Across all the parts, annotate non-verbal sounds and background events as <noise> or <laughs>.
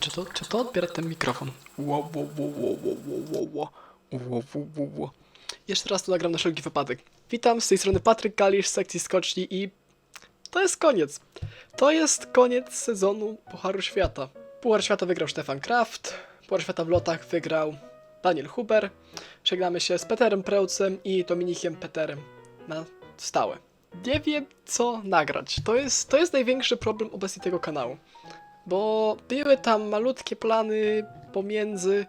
Czy to, czy to odbiera ten mikrofon? Ło, ło, ło, ło, ło, ło, ło. Ło, ło, ło, ło. Jeszcze raz to nagram na wszelki wypadek. Witam, z tej strony Patryk Kalisz z sekcji skoczni i to jest koniec. To jest koniec sezonu Pucharu Świata. Puchar Świata wygrał Stefan Kraft, Puchar Świata w lotach wygrał Daniel Huber. Żegnamy się z Peterem Preucem i Dominikiem Peterem na stałe. Nie wiem co nagrać. To jest, to jest największy problem obecnie tego kanału. Bo były tam malutkie plany pomiędzy,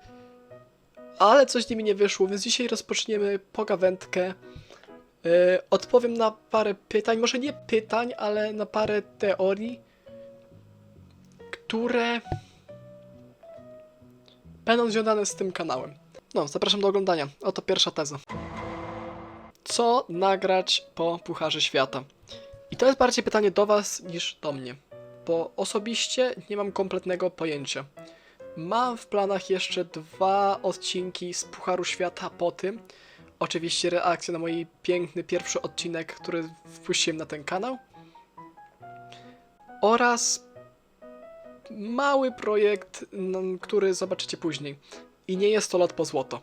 ale coś z nimi nie wyszło, więc dzisiaj rozpoczniemy pogawędkę. Yy, odpowiem na parę pytań, może nie pytań, ale na parę teorii, które będą związane z tym kanałem. No, zapraszam do oglądania. Oto pierwsza teza. Co nagrać po Pucharze Świata? I to jest bardziej pytanie do Was niż do mnie, bo osobiście nie mam kompletnego pojęcia. Mam w planach jeszcze dwa odcinki z Pucharu Świata po tym. Oczywiście reakcja na mój piękny pierwszy odcinek, który wpuściłem na ten kanał. Oraz mały projekt, n- który zobaczycie później. I nie jest to lot po złoto.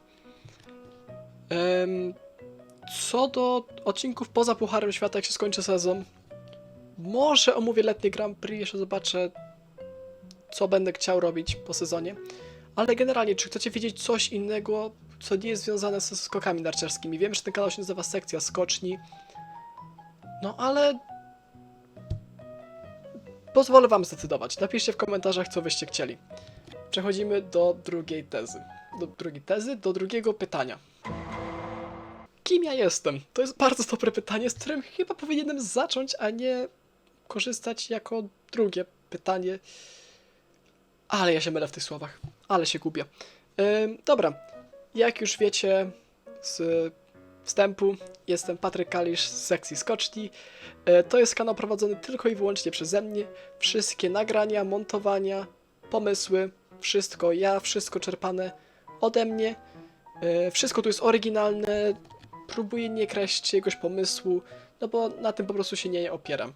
Co do odcinków poza Pucharem Świata, jak się skończy sezon, może omówię letnie Grand Prix, jeszcze zobaczę, co będę chciał robić po sezonie. Ale generalnie, czy chcecie wiedzieć coś innego, co nie jest związane ze skokami narciarskimi? Wiem, że ten kanał się nazywa Sekcja Skoczni. No ale... Pozwolę wam zdecydować. Napiszcie w komentarzach, co byście chcieli. Przechodzimy do drugiej tezy. Do drugiej tezy, do drugiego pytania. Kim ja jestem? To jest bardzo dobre pytanie, z którym chyba powinienem zacząć, a nie korzystać jako drugie pytanie. Ale ja się mylę w tych słowach. Ale się gubię. Ym, dobra. Jak już wiecie z wstępu, jestem Patryk Kalisz z sekcji Skoczni. E, To jest kanał prowadzony tylko i wyłącznie przeze mnie. Wszystkie nagrania, montowania, pomysły, wszystko ja, wszystko czerpane ode mnie. E, Wszystko tu jest oryginalne. Próbuję nie kraść czyjegoś pomysłu, no bo na tym po prostu się nie opieram.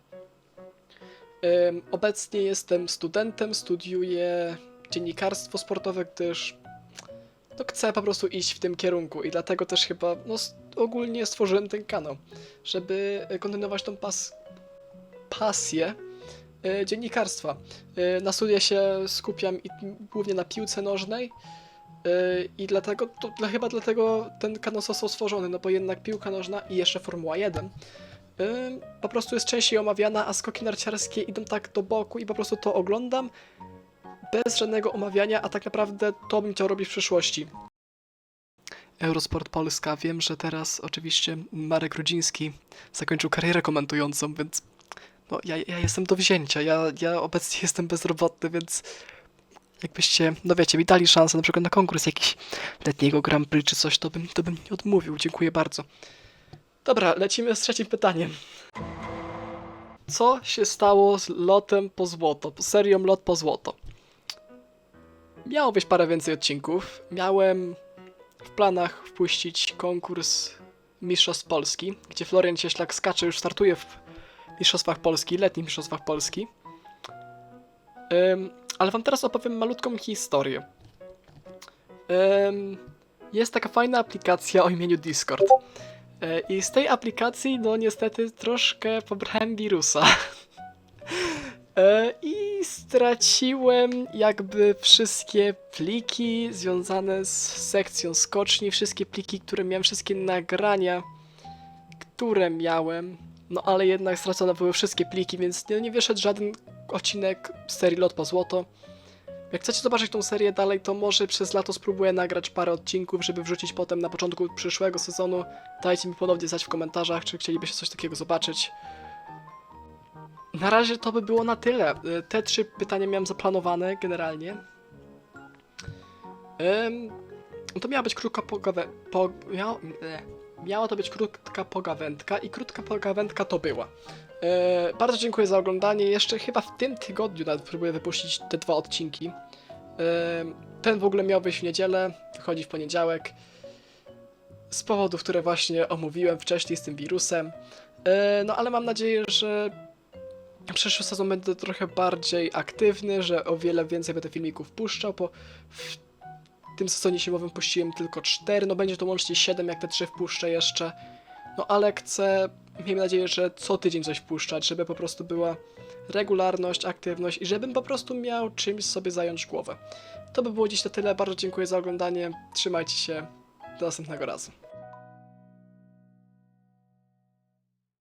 Obecnie jestem studentem, studiuję dziennikarstwo sportowe, gdyż no, chcę po prostu iść w tym kierunku i dlatego też chyba no, ogólnie stworzyłem ten kanał, żeby y, kontynuować tą pas pasję y, dziennikarstwa. Y, na studia się skupiam i, głównie na piłce nożnej i dlatego, to, chyba dlatego ten kanał został stworzony, no bo jednak piłka nożna i jeszcze Formuła 1 Ym, po prostu jest częściej omawiana, a skoki narciarskie idą tak do boku i po prostu to oglądam bez żadnego omawiania, a tak naprawdę to bym chciał robić w przyszłości. Eurosport Polska. Wiem, że teraz oczywiście Marek Rudziński zakończył karierę komentującą, więc no, ja, ja jestem do wzięcia. Ja, ja obecnie <laughs> jestem bezrobotny, więc jakbyście, no wiecie, mi dali szansę na przykład na konkurs jakiś letniego Grand Prix czy coś, to bym, to bym nie odmówił. Dziękuję bardzo. Dobra, lecimy z trzecim pytaniem. Co się stało z lotem po złoto, serią Lot po złoto? Miało być parę więcej odcinków. Miałem w planach wpuścić konkurs Mistrzostw Polski, gdzie Florian Cieślak skacze, już startuje w Mistrzostwach Polski, letnich Mistrzostwach Polski. Ym, ale wam teraz opowiem malutką historię. Ym, jest taka fajna aplikacja o imieniu Discord. E, I z tej aplikacji, no niestety, troszkę pobrałem wirusa. <laughs> E, I straciłem jakby wszystkie pliki związane z sekcją skoczni, wszystkie pliki, które miałem, wszystkie nagrania, które miałem. No ale jednak stracone były wszystkie pliki, więc nie, nie wyszedł żaden odcinek serii Lot po Złoto. Jak chcecie zobaczyć tą serię dalej, to może przez lato spróbuję nagrać parę odcinków, żeby wrzucić potem na początku przyszłego sezonu. Dajcie mi ponownie znać w komentarzach, czy chcielibyście coś takiego zobaczyć. Na razie to by było na tyle. Y, Te trzy pytania miałem zaplanowane generalnie. To miała być krótka pogawę... Po, e, miała to być krótka pogawędka i krótka pogawędka to była. E, bardzo dziękuję za oglądanie. Jeszcze chyba w tym tygodniu nawet próbuję wypuścić te dwa odcinki. E, ten w ogóle miał wyjść w niedzielę, wychodzi w poniedziałek. Z powodów, które właśnie omówiłem wcześniej z tym wirusem. E, no ale mam nadzieję, że przyszły sezon będę trochę bardziej aktywny, że o wiele więcej będę filmików puszczał, bo w tym sezonie zimowym puściłem tylko 4, no będzie to łącznie 7, jak te 3 wpuszczę jeszcze. No ale chcę, miejmy nadzieję, że co tydzień coś puszczać, żeby po prostu była regularność, aktywność i żebym po prostu miał czymś sobie zająć głowę. To by było dziś na tyle, bardzo dziękuję za oglądanie, trzymajcie się, do następnego razu.